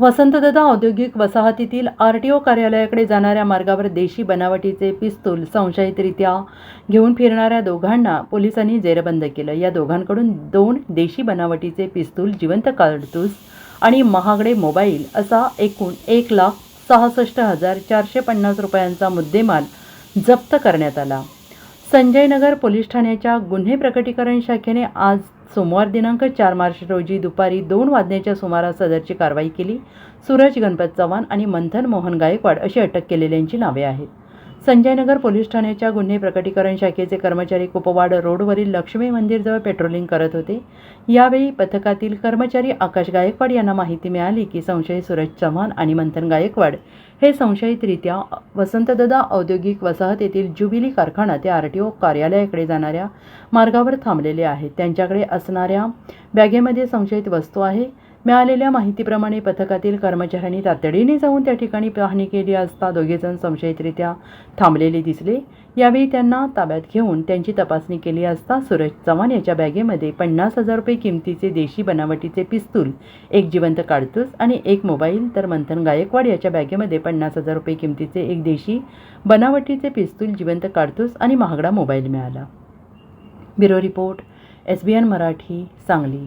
वसंतदादा औद्योगिक वसाहतीतील R T O कार्यालयाकडे जाणाऱ्या मार्गावर देशी बनावटीचे पिस्तूल संशयितरित्या घेऊन फिरणाऱ्या दोघांना पोलिसांनी जेरबंद केलं. या दोघांकडून दोन देशी बनावटीचे पिस्तूल जिवंत काडतूस आणि महागडे मोबाईल असा एकूण एक लाख सहासष्ट हजार चारशे पन्नास रुपयांचा मुद्देमाल जप्त करण्यात आला. संजयनगर पोलीस ठाण्याच्या गुन्हे प्रकटीकरण शाखेने आज सोमवार दिनांक चार मार्च रोजी दुपारी दोन वाजण्याच्या सुमारास सदरची कारवाई केली. सूरज गणपत चव्हाण आणि मंथन मोहन गायकवाड अशी अटक केलेल्यांची नावे आहेत. संजयनगर पोलीस ठाण्याच्या गुन्हे प्रकटीकरण शाखेचे कर्मचारी कुपवाड रोडवरील लक्ष्मी मंदिरजवळ पेट्रोलिंग करत होते. यावेळी पथकातील कर्मचारी आकाश गायकवाड यांना माहिती मिळाली की संशयित सूरज चव्हाण आणि मंथन गायकवाड हे संशयितरित्या वसंतदादा औद्योगिक वसाहत येथील जुबिली कारखाना ते आर टी ओ कार्यालयाकडे जाणाऱ्या मार्गावर थांबलेले आहेत. त्यांच्याकडे असणाऱ्या बॅगेमध्ये संशयित वस्तू आहे. मिळालेल्या माहितीप्रमाणे पथकातील कर्मचाऱ्यांनी तातडीने जाऊन त्या ठिकाणी पाहणी केली असता दोघेजण संशयितरित्या थांबलेले दिसले. यावेळी त्यांना ताब्यात घेऊन त्यांची तपासणी केली असता सूरज चव्हाण याच्या बॅगेमध्ये पन्नास हजार रुपये किमतीचे देशी बनावटीचे पिस्तूल एक जिवंत काडतूस आणि एक मोबाईल तर मंथन गायकवाड याच्या बॅगेमध्ये पन्नास हजार रुपये किमतीचे एक देशी बनावटीचे पिस्तूल जिवंत काडतूस आणि महागडा मोबाईल मिळाला. Bureau report S B N Marathi Sangli.